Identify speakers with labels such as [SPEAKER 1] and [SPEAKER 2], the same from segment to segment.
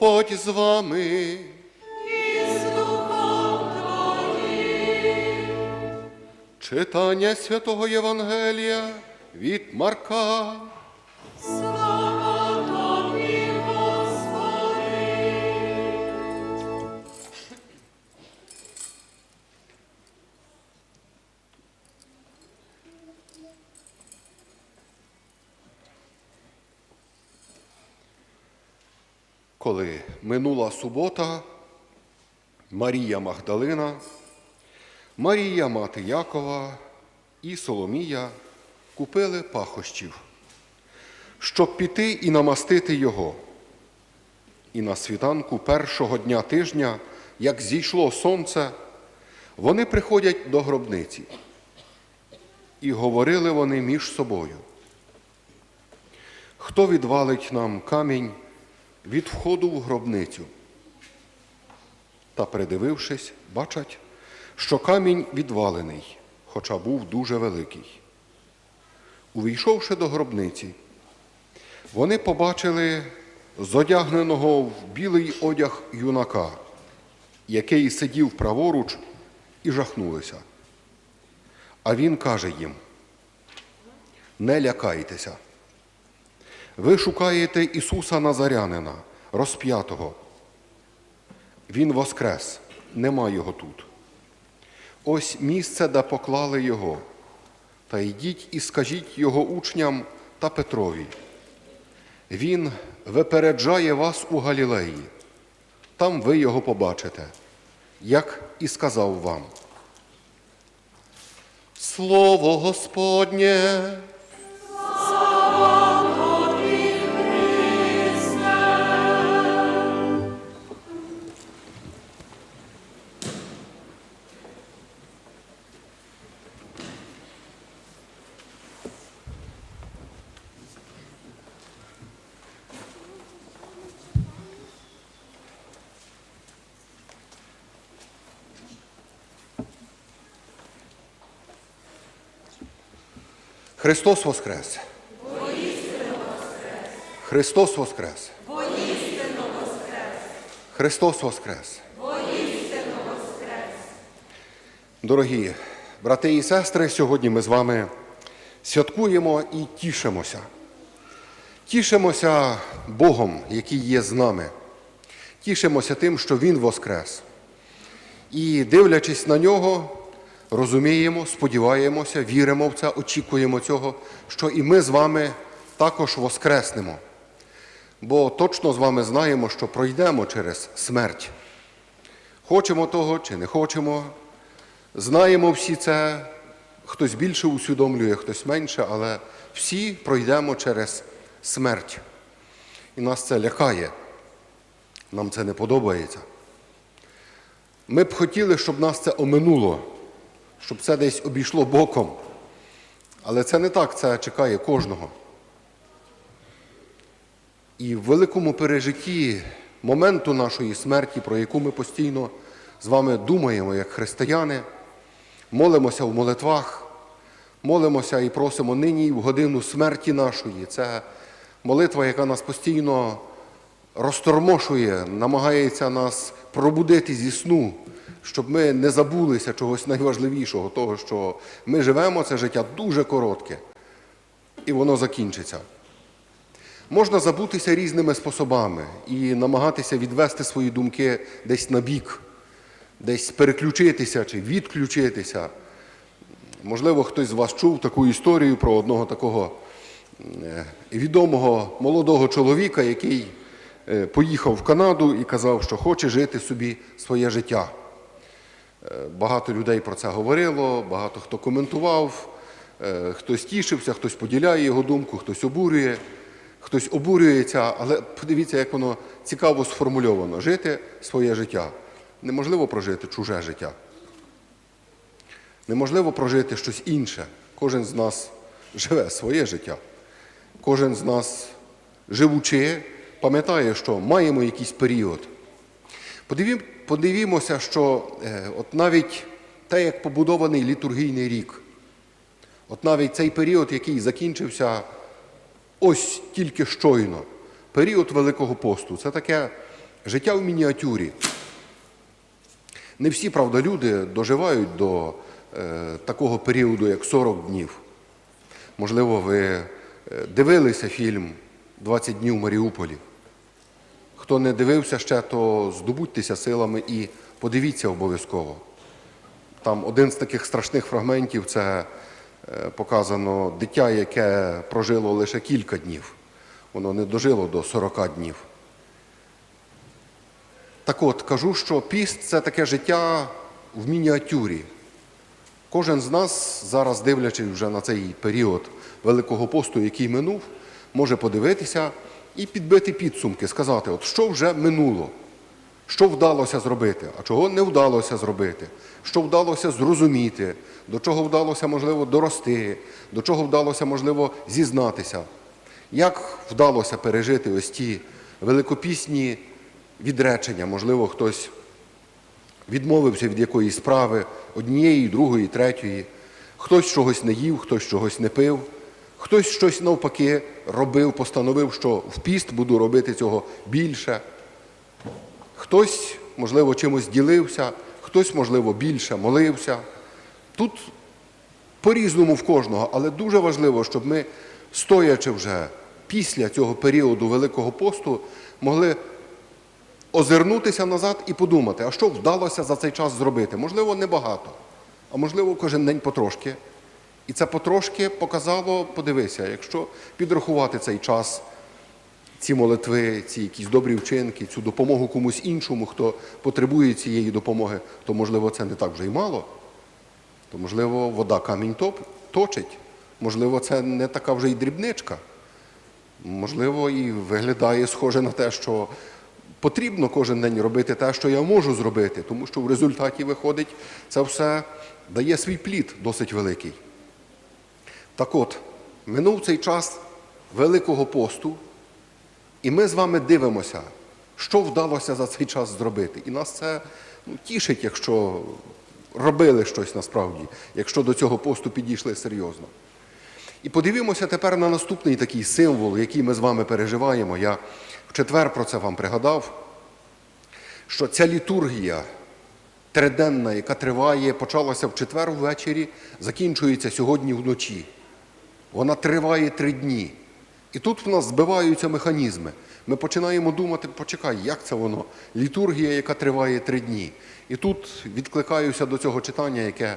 [SPEAKER 1] Господь з вами. Читання святого Євангелія від Марка. Коли минула субота, Марія Магдалина, Марія мати Якова і Соломія купили пахощів, щоб піти і намастити його. І на світанку першого дня тижня, як зійшло сонце, вони приходять до гробниці. І говорили вони між собою. Хто відвалить нам камінь від входу в гробницю? Та, придивившись, бачать, що камінь відвалений, хоча був дуже великий. Увійшовши до гробниці, вони побачили зодягненого в білий одяг юнака, який сидів праворуч, і жахнулися. А він каже їм: не лякайтеся. Ви шукаєте Ісуса Назарянина, розп'ятого. Він воскрес, нема його тут. Ось місце, де поклали його. Та йдіть і скажіть його учням та Петрові. Він випереджає вас у Галілеї. Там ви його побачите, як і сказав вам. Слово Господнє. Христос Воскрес! Христос Воскрес! Христос Воскрес! Дорогі брати і сестри, сьогодні ми з вами святкуємо і тішимося. Тішимося Богом, який є з нами. Тішимося тим, що Він воскрес. І дивлячись на нього, розуміємо, сподіваємося, віримо в це, очікуємо цього, що і ми з вами також воскреснемо. Бо точно з вами знаємо, що пройдемо через смерть. Хочемо того чи не хочемо, знаємо всі це, хтось більше усвідомлює, хтось менше, але всі пройдемо через смерть. І нас це лякає, нам це не подобається. Ми б хотіли, щоб нас це оминуло, щоб це десь обійшло боком. Але це не так, це чекає кожного. І в великому пережитті моменту нашої смерті, про яку ми постійно з вами думаємо як християни, молимося в молитвах, молимося і просимо нині в годину смерті нашої. Це молитва, яка нас постійно розтормошує, намагається нас пробудити зі сну, щоб ми не забулися чогось найважливішого, того, що ми живемо, це життя дуже коротке, і воно закінчиться. Можна забутися різними способами і намагатися відвести свої думки десь на бік, десь переключитися чи відключитися. Можливо, хтось з вас чув таку історію про одного такого е, відомого молодого чоловіка, який е, поїхав в Канаду і казав, що хоче жити собі своє життя. Багато людей про це говорило, багато хто коментував, е, хтось тішився, хтось поділяє його думку, хтось обурює, хтось обурюється, але подивіться, як воно цікаво сформульовано. Жити своє життя. Неможливо прожити чуже життя. Неможливо прожити щось інше. Кожен з нас живе своє життя. Кожен з нас, живучи, пам'ятає, що маємо якийсь період. Подивім- Подивімося, що е, от навіть те, як побудований літургійний рік, от навіть цей період, який закінчився ось тільки щойно, період Великого посту, це таке Життя в мініатюрі. Не всі, правда, люди доживають до е, такого періоду, як 40 днів. Можливо, ви е, дивилися фільм «20 днів в Маріуполі. Хто не дивився ще, то здобудьтеся силами і подивіться обов'язково. Там один з таких страшних фрагментів це е, показано дитя, яке прожило лише кілька днів. Воно не дожило до 40 днів. Так от, кажу, що піст це таке життя в мініатюрі. Кожен з нас, зараз дивлячись вже на цей період Великого посту, який минув, може подивитися і підбити підсумки, сказати, от що вже минуло, що вдалося зробити, а чого не вдалося зробити, що вдалося зрозуміти, до чого вдалося, можливо, дорости, до чого вдалося, можливо, зізнатися. Як вдалося пережити ось ті великопісні відречення, можливо, хтось відмовився від якоїсь справи, однієї, другої, третьої. Хтось чогось не їв, хтось чогось не пив, хтось щось навпаки робив, постановив, що в піст буду робити цього більше. Хтось, можливо, чимось ділився, хтось, можливо, більше молився. Тут по-різному в кожного, але дуже важливо, щоб ми, стоячи вже після цього періоду Великого посту, могли озирнутися назад і подумати, а що вдалося за цей час зробити? Можливо, небагато, а можливо, кожен день потрошки. І це потрошки показало, подивися, якщо підрахувати цей час, ці молитви, ці якісь добрі вчинки, цю допомогу комусь іншому, хто потребує цієї допомоги, то можливо це не так вже й мало. То, можливо, вода камінь топ, точить. Можливо, це не така вже й дрібничка. Можливо, і виглядає схоже на те, що потрібно кожен день робити те, що я можу зробити, тому що в результаті виходить, це все дає свій плід досить великий. Так от, минув цей час Великого посту, і ми з вами дивимося, що вдалося за цей час зробити. І нас це ну, тішить, якщо робили щось насправді, якщо до цього посту підійшли серйозно. І подивімося тепер на наступний такий символ, який ми з вами переживаємо. Я в четвер про це вам пригадав, що ця літургія триденна, яка триває, почалася в четвер ввечері, закінчується сьогодні вночі. Вона триває три дні. І тут в нас збиваються механізми. Ми починаємо думати, почекай, як це воно? Літургія, яка триває три дні. І тут відкликаюся до цього читання, яке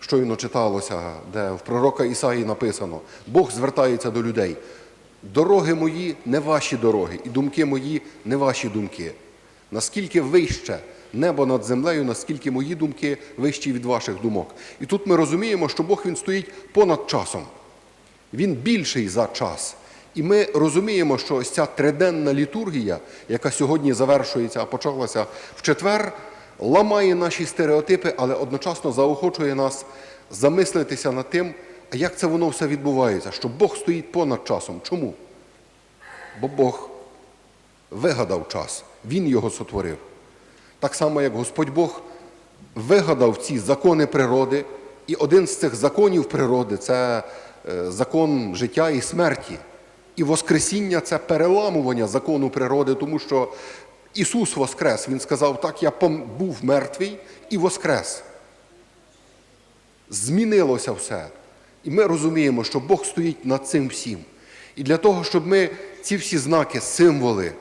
[SPEAKER 1] щойно читалося, де в пророка Ісаї написано: Бог звертається до людей. Дороги мої не ваші дороги, і думки мої не ваші думки. Наскільки вище небо над землею, наскільки мої думки вищі від ваших думок. І тут ми розуміємо, що Бог він стоїть понад часом. Він більший за час. І ми розуміємо, що ось ця триденна літургія, яка сьогодні завершується, а почалася в четвер, ламає наші стереотипи, але одночасно заохочує нас замислитися над тим, а як це воно все відбувається, що Бог стоїть понад часом. Чому? Бо Бог вигадав час, Він його сотворив. Так само, як Господь Бог вигадав ці закони природи, і один з цих законів природи це закон життя і смерті. І Воскресіння це переламування закону природи, тому що Ісус Воскрес, Він сказав, так, я був мертвий і Воскрес. Змінилося все. І ми розуміємо, що Бог стоїть над цим всім. І для того, щоб ми ці всі знаки, символи,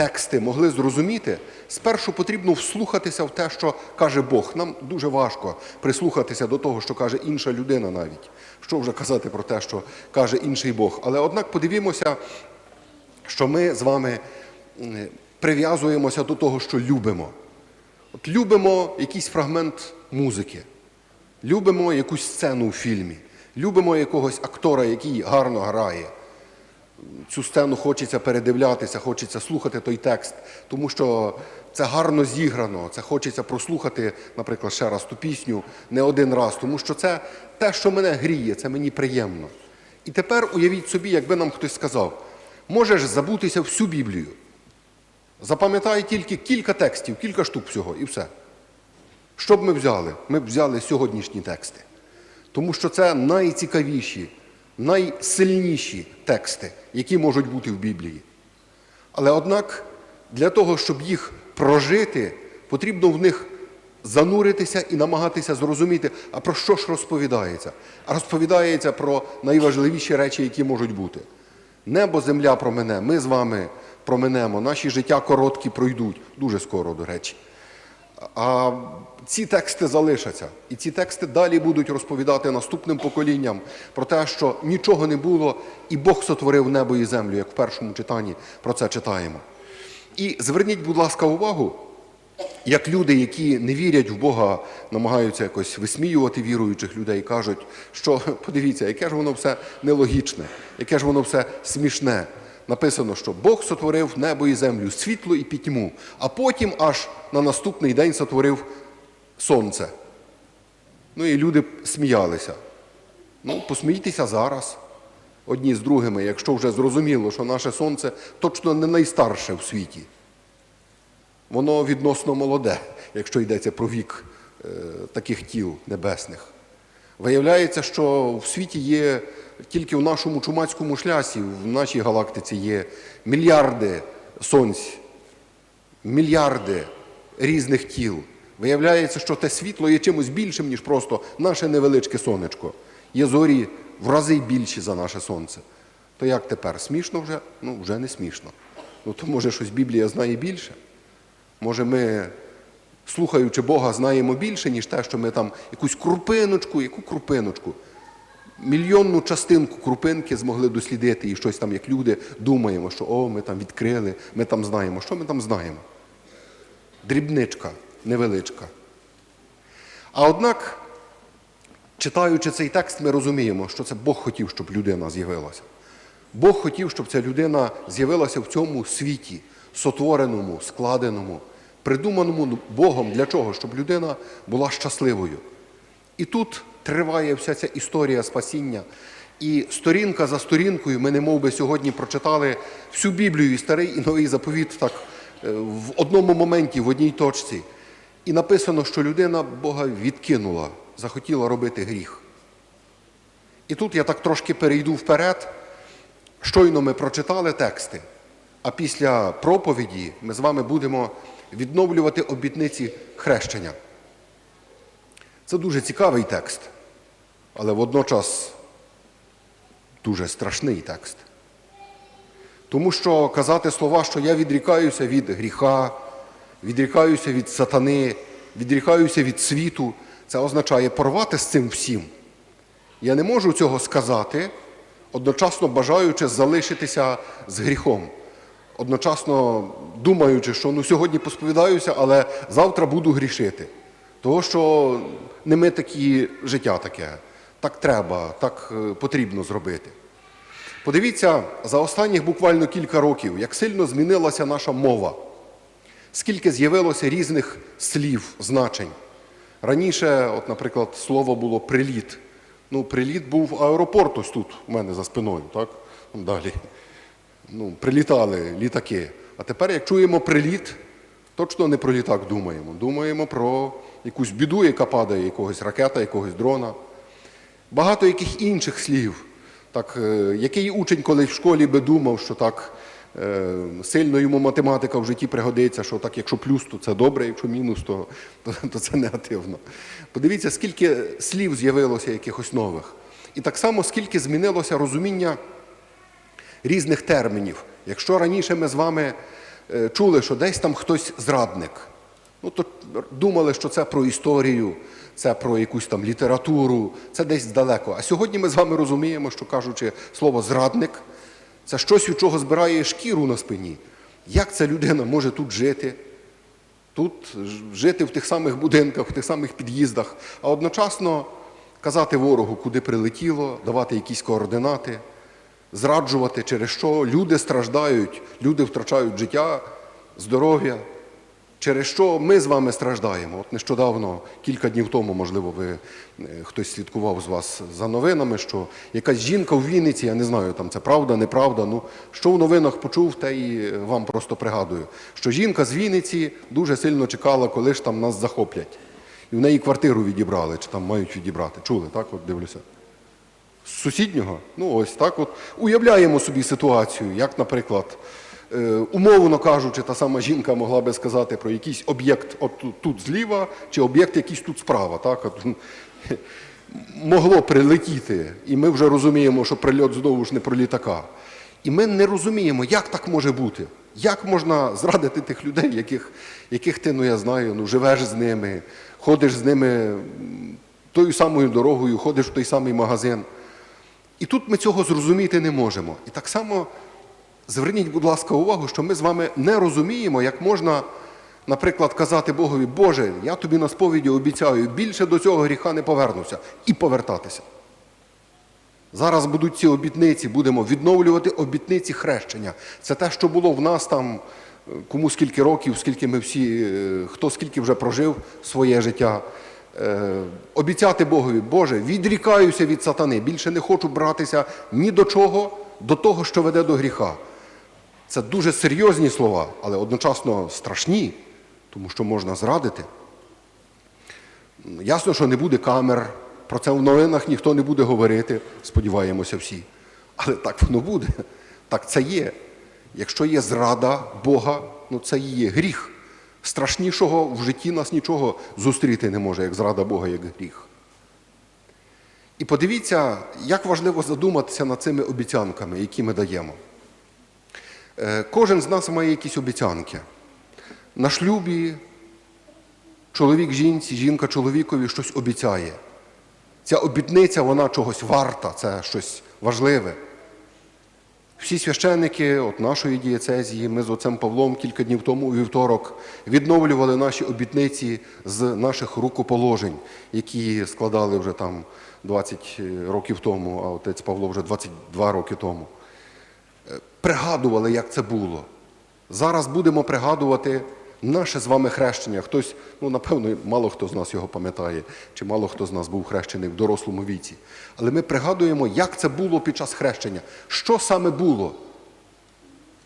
[SPEAKER 1] тексти могли зрозуміти, спершу потрібно вслухатися в те, що каже Бог. Нам дуже важко прислухатися до того, що каже інша людина навіть. Що вже казати про те, що каже інший Бог. Але однак подивімося, що ми з вами прив'язуємося до того, що любимо. От любимо якийсь фрагмент музики, любимо якусь сцену у фільмі, любимо якогось актора, який гарно грає. Цю сцену хочеться передивлятися, хочеться слухати той текст, тому що це гарно зіграно, це хочеться прослухати, наприклад, ще раз ту пісню не один раз, тому що це те, що мене гріє, це мені приємно. І тепер уявіть собі, якби нам хтось сказав, можеш забутися всю Біблію. Запам'ятай тільки кілька текстів, кілька штук всього, і все. Що б ми взяли? Ми б взяли сьогоднішні тексти. Тому що це найцікавіші, найсильніші тексти, які можуть бути в Біблії. Але однак Для того, щоб їх прожити, потрібно в них зануритися і намагатися зрозуміти, а про що ж розповідається? А розповідається про найважливіші речі, які можуть бути. Небо, земля промене, ми з вами променемо, наші життя короткі пройдуть, дуже скоро, до речі. А ці тексти залишаться. І ці тексти далі будуть розповідати наступним поколінням про те, що нічого не було, і Бог сотворив небо і землю, як в першому читанні про це читаємо. І зверніть, будь ласка, увагу, як люди, які не вірять в Бога, намагаються якось висміювати віруючих людей, кажуть, що подивіться, яке ж воно все нелогічне, яке ж воно все смішне. Написано, що Бог сотворив небо і землю, світло і пітьму, а потім аж на наступний день сотворив сонце. Ну і люди сміялися. Ну, посмійтеся зараз одні з другими, якщо вже зрозуміло, що наше сонце точно не найстарше в світі. Воно відносно молоде, якщо йдеться про вік е, таких тіл небесних. Виявляється, що в світі є тільки в нашому чумацькому шлясі, в нашій галактиці є мільярди сонць, мільярди різних тіл. Виявляється, що те світло є чимось більшим, ніж просто наше невеличке сонечко. Є зорі в рази більші за наше сонце. То як тепер? Смішно вже? Ну, вже не смішно. Ну, то може щось Біблія знає більше? Може, ми, слухаючи Бога, знаємо більше, ніж те, що ми там якусь крупиночку, яку крупиночку, мільйонну частинку крупинки змогли дослідити і щось там, як люди, думаємо, що о, ми там відкрили, ми там знаємо. Що ми там знаємо? Дрібничка, невеличка. А однак, читаючи цей текст, ми розуміємо, що це Бог хотів, щоб людина з'явилася. Бог хотів, щоб ця людина з'явилася в цьому світі, сотвореному, складеному, придуманому Богом для чого? Щоб людина була щасливою. І тут триває вся ця історія спасіння. І сторінка за сторінкою ми не би сьогодні прочитали всю Біблію, і старий і новий заповіт так е, в одному моменті, в одній точці. І написано, що людина Бога відкинула, захотіла робити гріх. І тут я так трошки перейду вперед. Щойно ми прочитали тексти, а після проповіді ми з вами будемо відновлювати обітниці хрещення. Це дуже цікавий текст, але водночас дуже страшний текст. Тому що казати слова, що я відрікаюся від гріха, відрікаюся від сатани, відрікаюся від світу, це означає порвати з цим всім. Я не можу цього сказати, одночасно бажаючи залишитися з гріхом. Одночасно думаючи, що ну, сьогодні посповідаюся, але завтра буду грішити. Того, що не ми такі життя таке. Так треба, так е, потрібно зробити. Подивіться, за останніх буквально кілька років, як сильно змінилася наша мова, скільки з'явилося різних слів, значень. Раніше, от, наприклад, слово було приліт. Ну, приліт був аеропорт ось тут, у мене за спиною, так? Далі. Ну, прилітали літаки. А тепер, як чуємо приліт, точно не про літак думаємо. Думаємо про якусь біду, яка падає, якогось ракета, якогось дрона. Багато яких інших слів. Так, е, який учень колись в школі би думав, що так е, сильно йому математика в житті пригодиться, що так, якщо плюс, то це добре, якщо мінус, то, то, то це негативно. Подивіться, скільки слів з'явилося якихось нових. І так само, скільки змінилося розуміння різних термінів. Якщо раніше ми з вами е, чули, що десь там хтось зрадник, ну то думали, що це про історію, це про якусь там літературу, це десь далеко. А сьогодні ми з вами розуміємо, що кажучи слово зрадник, це щось, від чого збирає шкіру на спині. Як ця людина може тут жити? Тут жити в тих самих будинках, в тих самих під'їздах, а одночасно казати ворогу, куди прилетіло, давати якісь координати, зраджувати, через що люди страждають, люди втрачають життя, здоров'я, через що ми з вами страждаємо. От нещодавно, кілька днів тому, можливо, ви е, хтось слідкував з вас за новинами, що якась жінка в Вінниці, я не знаю, там це правда, неправда. Ну що в новинах почув, те і вам просто пригадую, що жінка з Вінниці дуже сильно чекала, коли ж там нас захоплять. І в неї квартиру відібрали, чи там мають відібрати. Чули, так? От дивлюся. З сусіднього? Ну ось так от. Уявляємо собі ситуацію, як, наприклад, е, умовно кажучи, та сама жінка могла би сказати про якийсь об'єкт тут, зліва, чи об'єкт якийсь тут справа. Так? Могло прилетіти, і ми вже розуміємо, що прильот знову ж не про літака. І ми не розуміємо, як так може бути. Як можна зрадити тих людей, яких, яких ти, ну я знаю, ну живеш з ними, ходиш з ними тою самою дорогою, ходиш в той самий магазин. І тут ми цього зрозуміти не можемо. І так само зверніть, будь ласка, увагу, що ми з вами не розуміємо, як можна, наприклад, казати Богові, Боже, я тобі на сповіді обіцяю, більше до цього гріха не повернуся і повертатися. Зараз будуть ці обітниці, будемо відновлювати обітниці хрещення. Це те, що було в нас там, кому скільки років, скільки ми всі, е, хто скільки вже прожив своє життя. Е, Обіцяти Богові, Боже, відрікаюся від сатани, більше не хочу братися ні до чого, до того, що веде до гріха. Це дуже серйозні слова, але одночасно страшні, тому що можна зрадити. Ясно, що не буде камер, про це в новинах ніхто не буде говорити, сподіваємося всі. Але так воно буде. Так це є. Якщо є зрада Бога, ну це і є гріх. Страшнішого в житті нас нічого зустріти не може, як зрада Бога, як гріх. І подивіться, як важливо задуматися над цими обіцянками, які ми даємо. Е, Кожен з нас має якісь обіцянки. На шлюбі чоловік жінці, жінка чоловікові щось обіцяє. Ця обітниця, вона чогось варта, це щось важливе. Всі священники от нашої дієцезії, ми з отцем Павлом кілька днів тому у вівторок відновлювали наші обітниці з наших рукоположень, які складали вже там 20 років тому, а отець Павло вже 22 роки тому. Пригадували, як це було. Зараз будемо пригадувати наше з вами хрещення. Хтось, ну напевно, мало хто з нас його пам'ятає, чи мало хто з нас був хрещений в дорослому віці. Але ми пригадуємо, як це було під час хрещення. Що саме було?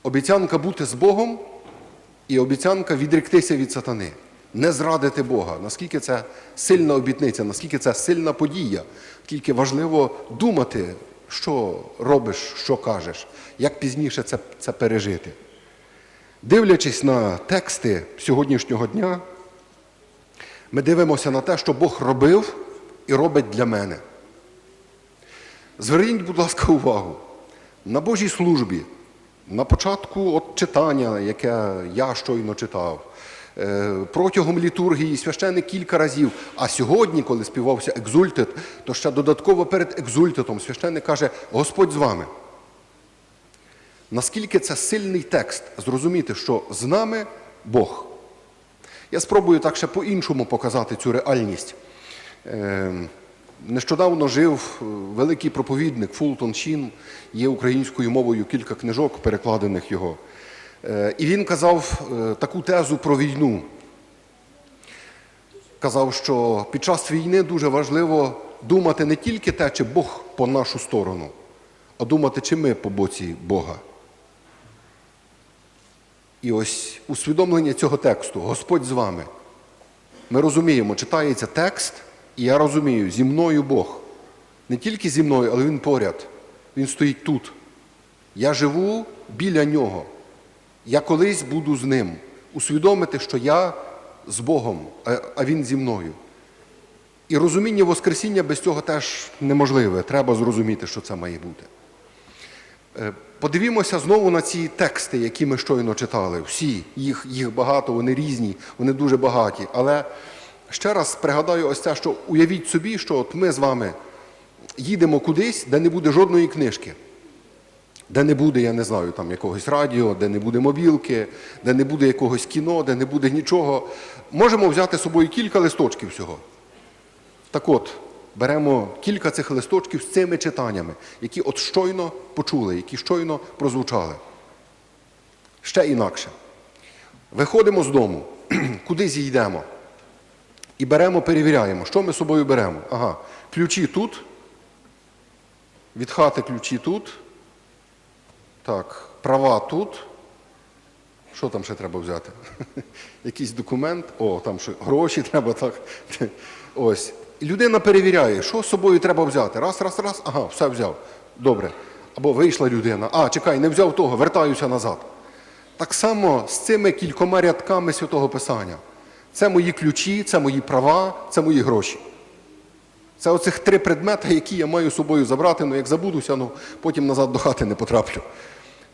[SPEAKER 1] Обіцянка бути з Богом і обіцянка відректися від сатани. Не зрадити Бога. Наскільки це сильна обітниця, наскільки це сильна подія, тільки важливо думати, що робиш, що кажеш, як пізніше це, це пережити. Дивлячись на тексти сьогоднішнього дня, ми дивимося на те, що Бог робив і робить для мене. Зверніть, будь ласка, увагу. На Божій службі, на початку от читання, яке я щойно читав, протягом літургії священник кілька разів, а сьогодні, коли співався екзультит, то ще додатково перед екзультитом священник каже, Господь з вами. Наскільки це сильний текст зрозуміти, що з нами Бог. Я спробую так ще по-іншому показати цю реальність. Е, Нещодавно жив е, великий проповідник Фултон Шін, є українською мовою кілька книжок, перекладених його. Е, І він казав е, таку тезу про війну. Казав, що під час війни дуже важливо думати не тільки те, чи Бог по нашу сторону, а думати, чи ми по боці Бога. І ось усвідомлення цього тексту Господь з вами. Ми розуміємо, читається текст, і я розумію, зі мною Бог. Не тільки зі мною, але Він поряд. Він стоїть тут. Я живу біля нього. Я колись буду з ним. Усвідомити, що я з Богом, а- Він зі мною. І розуміння Воскресіння без цього теж неможливе. Треба зрозуміти, що це має бути. Е, Подивімося знову на ці тексти, які ми щойно читали. Всі, їх, їх багато, вони різні, вони дуже багаті. Але ще раз пригадаю ось це, що уявіть собі, що от ми з вами їдемо кудись, де не буде жодної книжки. Де не буде, я не знаю, там якогось радіо, де не буде мобілки, де не буде якогось кіно, де не буде нічого. Можемо взяти з собою кілька листочків всього. Так от, беремо кілька цих листочків з цими читаннями, які от щойно почули, які щойно прозвучали. Ще інакше. Виходимо з дому, кудись йдемо. І беремо, перевіряємо, що ми з собою беремо. Ага, ключі тут. Від хати ключі тут. Так, права тут. Що там ще треба взяти? Якийсь документ, о, там ще гроші треба так. Ось. Людина перевіряє, що з собою треба взяти. Раз, раз, раз, ага, все взяв. Добре. Або вийшла людина. А, чекай, не взяв того, вертаюся назад. Так само з цими кількома рядками Святого Писання. Це мої ключі, це мої права, це мої гроші. Це оцих три предмети, які я маю з собою забрати, ну як забудуся, ну потім назад до хати не потраплю.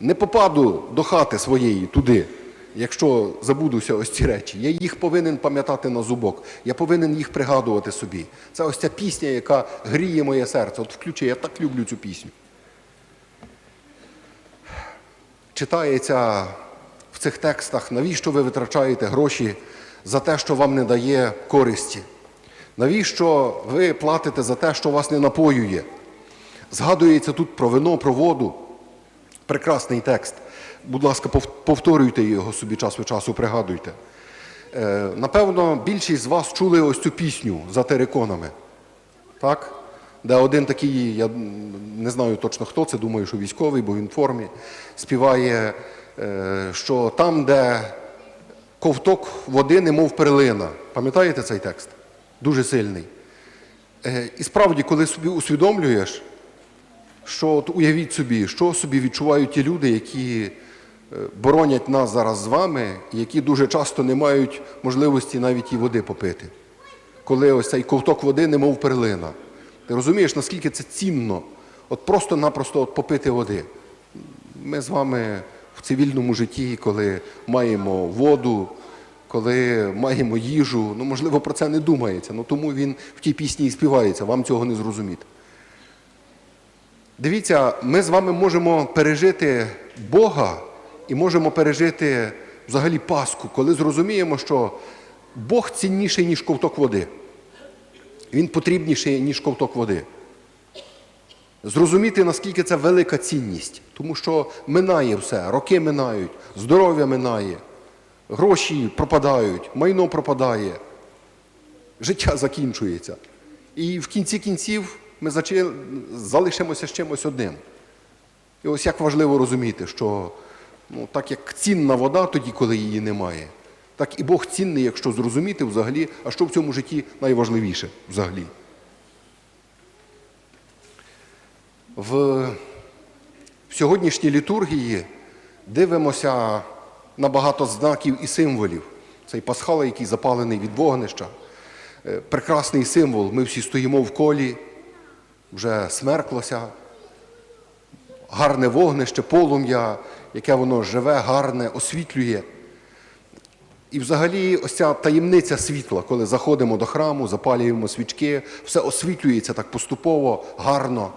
[SPEAKER 1] Не попаду до хати своєї туди, якщо забудуся ось ці речі. Я їх повинен пам'ятати на зубок. Я повинен їх пригадувати собі. Це ось ця пісня, яка гріє моє серце. От включи, я так люблю цю пісню. Читається в цих текстах, навіщо ви витрачаєте гроші за те, що вам не дає користі? Навіщо ви платите за те, що вас не напоює? Згадується тут про вино, про воду. Прекрасний текст. Будь ласка, повторюйте його собі час від часу, пригадуйте. Е, Напевно, більшість з вас чули ось цю пісню за териконами. Так? Де один такий, я не знаю точно хто це, думаю, що військовий, бо він в формі, співає, е, що там, де ковток води, немов перлина. Пам'ятаєте цей текст? Дуже сильний. Е, І справді, коли собі усвідомлюєш, що от уявіть собі, що собі відчувають ті люди, які е, боронять нас зараз з вами, які дуже часто не мають можливості навіть і води попити. Коли ось цей ковток води, немов перлина. Ти розумієш, наскільки це цінно, от просто-напросто от попити води. Ми з вами в цивільному житті, коли маємо воду, коли маємо їжу, ну можливо про це не думається. Ну тому він в тій пісні і співається, вам цього не зрозуміти. Дивіться, ми з вами можемо пережити Бога і можемо пережити взагалі Пасху, коли зрозуміємо, що Бог цінніший, ніж ковток води. Він потрібніший, ніж ковток води. Зрозуміти, наскільки це велика цінність, тому що минає все, роки минають, здоров'я минає, гроші пропадають, майно пропадає, життя закінчується. І в кінці кінців ми залишимося з чимось одним. І ось як важливо розуміти, що ну, так як цінна вода тоді, коли її немає, так і Бог цінний, якщо зрозуміти взагалі, а що в цьому житті найважливіше взагалі. В, в сьогоднішній літургії дивимося на багато знаків і символів. Цей пасхал, який запалений від вогнища, Е, прекрасний символ. Ми всі стоїмо в колі, вже смерклося, гарне вогнище, полум'я, яке воно живе, гарне, освітлює. І взагалі ось ця таємниця світла, коли заходимо до храму, запалюємо свічки, все освітлюється так поступово, гарно.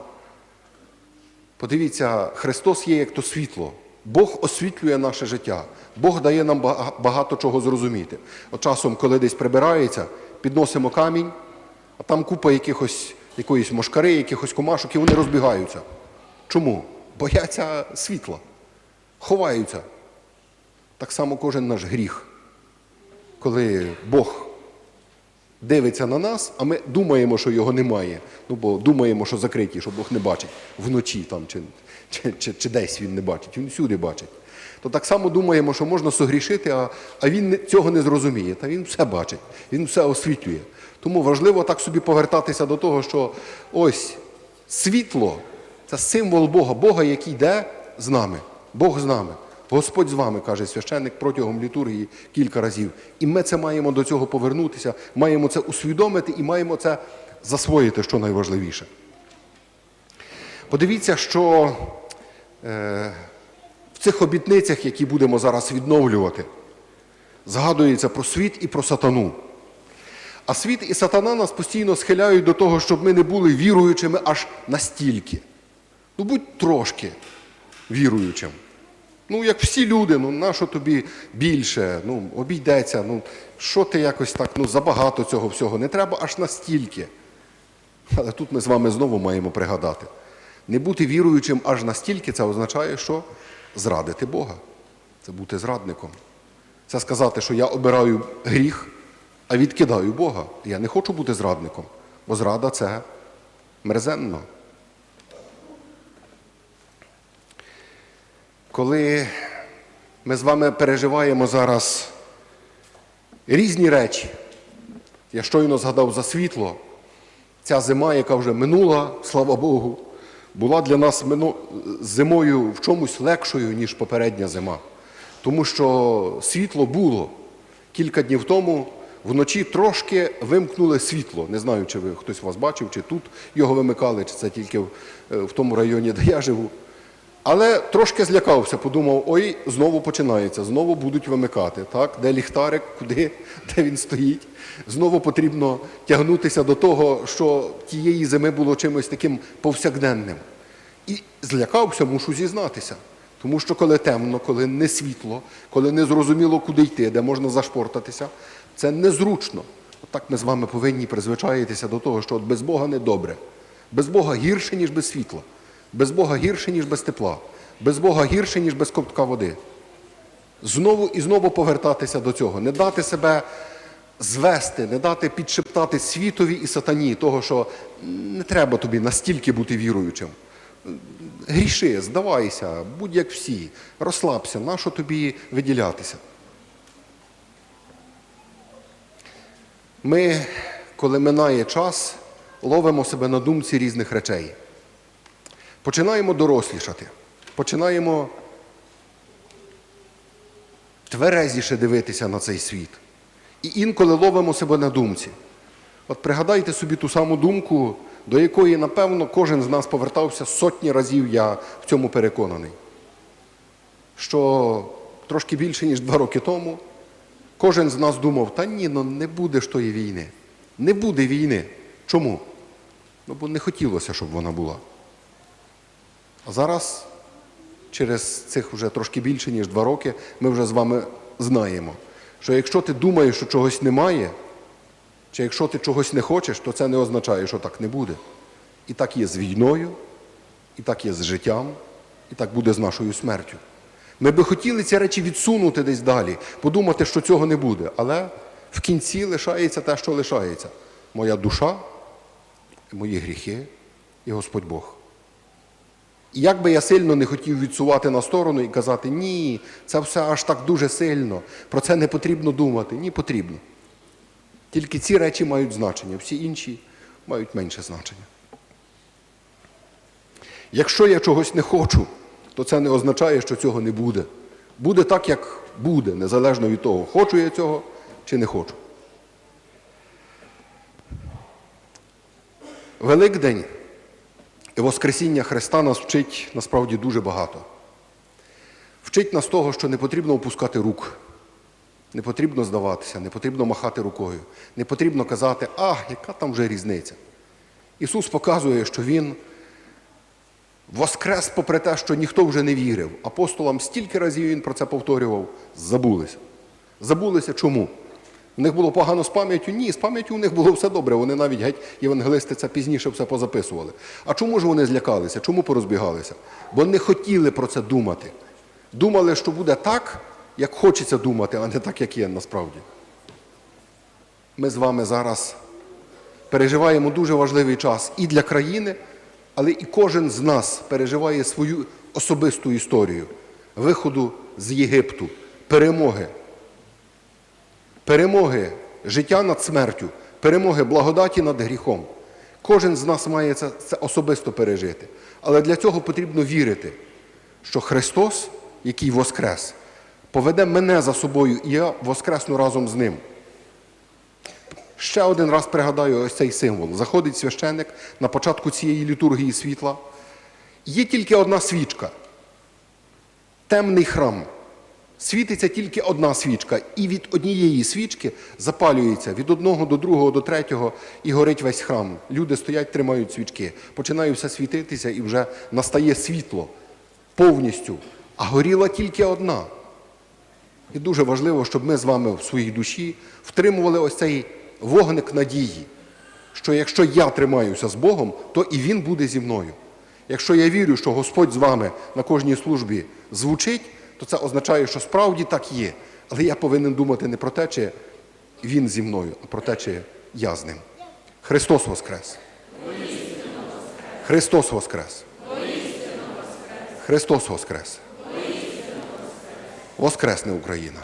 [SPEAKER 1] Подивіться, Христос є як то світло. Бог освітлює наше життя. Бог дає нам багато чого зрозуміти. От часом, коли десь прибирається, підносимо камінь, а там купа якихось, якоїсь мошкари, якихось комашок, і вони розбігаються. Чому? Бояться світла, ховаються. Так само кожен наш гріх. Коли Бог дивиться на нас, а ми думаємо, що його немає. Ну, бо думаємо, що закриті, що Бог не бачить вночі там, чи, чи, чи, чи десь він не бачить, він всюди бачить. То так само думаємо, що можна согрішити, а, а він цього не зрозуміє. Та він все бачить, він все освітлює. Тому важливо так собі повертатися до того, що ось світло це символ Бога, Бога, який йде з нами. Бог з нами. Господь з вами, каже священник протягом літургії кілька разів. І ми це маємо до цього повернутися, маємо це усвідомити і маємо це засвоїти, що найважливіше. Подивіться, що е, в цих обітницях, які будемо зараз відновлювати, згадується про світ і про сатану. А світ і сатана нас постійно схиляють до того, щоб ми не були віруючими аж настільки. Ну, будь трошки віруючим. Ну, як всі люди, ну нащо тобі більше? Ну, обійдеться, ну що ти якось так, ну забагато цього всього, не треба аж настільки. Але тут ми з вами знову маємо пригадати. Не бути віруючим аж настільки, це означає, що зрадити Бога. Це бути зрадником. Це сказати, що я обираю гріх, а відкидаю Бога. Я не хочу бути зрадником, бо зрада це мерзенно. Коли ми з вами переживаємо зараз різні речі, я щойно згадав за світло, ця зима, яка вже минула, слава Богу, була для нас зимою в чомусь легшою, ніж попередня зима. Тому що світло було. Кілька днів тому вночі трошки вимкнули світло. Не знаю, чи ви хтось вас бачив, чи тут його вимикали, чи це тільки е, в тому районі, де я живу. Але трошки злякався, подумав, ой, знову починається, знову будуть вимикати. Так? Де ліхтарик, куди, де він стоїть. Знову потрібно тягнутися до того, що тієї зими було чимось таким повсякденним. І злякався, мушу зізнатися. Тому що коли темно, коли не світло, коли не зрозуміло, куди йти, де можна зашпортатися, це незручно. Отак ми з вами повинні призвичаїтися до того, що от без Бога не добре. Без Бога гірше, ніж без світла. Без Бога гірше, ніж без тепла. Без Бога гірше, ніж без ковтка води. Знову і знову повертатися до цього, не дати себе звести, не дати підшептати світові і сатані, того, що не треба тобі настільки бути віруючим. Гріши, здавайся, будь як всі, розслабся, нащо тобі виділятися? Ми, коли минає час, ловимо себе на думці різних речей. Починаємо дорослішати, починаємо тверезіше дивитися на цей світ. І інколи ловимо себе на думці. От пригадайте собі ту саму думку, до якої, напевно, кожен з нас повертався сотні разів, я в цьому переконаний. Що трошки більше, ніж два роки тому, кожен з нас думав, та ні, ну не буде ж тої війни. Не буде війни. Чому? Ну, бо не хотілося, щоб вона була. Зараз, через цих вже трошки більше, ніж два роки, ми вже з вами знаємо, що якщо ти думаєш, що чогось немає, чи якщо ти чогось не хочеш, то це не означає, що так не буде. І так є з війною, і так є з життям, і так буде з нашою смертю. Ми би хотіли ці речі відсунути десь далі, подумати, що цього не буде. Але в кінці лишається те, що лишається. Моя душа, мої гріхи і Господь Бог. І як би я сильно не хотів відсувати на сторону і казати, ні, це все аж так дуже сильно, про це не потрібно думати. Ні, потрібно. Тільки ці речі мають значення, всі інші мають менше значення. Якщо я чогось не хочу, то це не означає, що цього не буде. Буде так, як буде, незалежно від того, хочу я цього чи не хочу. Великдень і Воскресіння Христа нас вчить насправді дуже багато. Вчить нас того, що не потрібно опускати рук, не потрібно здаватися, не потрібно махати рукою, не потрібно казати, а, яка там вже різниця. Ісус показує, що Він воскрес, попри те, що ніхто вже не вірив. Апостолам стільки разів Він про це повторював, забулися. Забулися чому? У них було погано з пам'яттю? Ні, з пам'яттю у них було все добре. Вони навіть геть євангелисти це пізніше все позаписували. А чому ж вони злякалися? Чому порозбігалися? Бо не хотіли про це думати. Думали, що буде так, як хочеться думати, а не так, як є насправді. Ми з вами зараз переживаємо дуже важливий час і для країни, але і кожен з нас переживає свою особисту історію виходу з Єгипту, перемоги перемоги життя над смертю, перемоги благодаті над гріхом. Кожен з нас має це, це особисто пережити. Але для цього потрібно вірити, що Христос, який воскрес, поведе мене за собою, і я воскресну разом з ним. Ще один раз пригадаю ось цей символ. Заходить священник на початку цієї літургії світла. Є тільки одна свічка темний храм. Світиться тільки одна свічка, і від однієї свічки запалюється від одного до другого до третього і горить весь храм. Люди стоять, тримають свічки. Починає все світитися і вже настає світло повністю. А горіла тільки одна. І дуже важливо, щоб ми з вами в своїй душі втримували ось цей вогник надії, що якщо я тримаюся з Богом, то і Він буде зі мною. Якщо я вірю, що Господь з вами на кожній службі звучить, то це означає, що справді так є. Але я повинен думати не про те, чи Він зі мною, а про те, чи я з ним. Христос Воскрес! Христос Воскрес! Христос Воскрес! Воскресне Україна!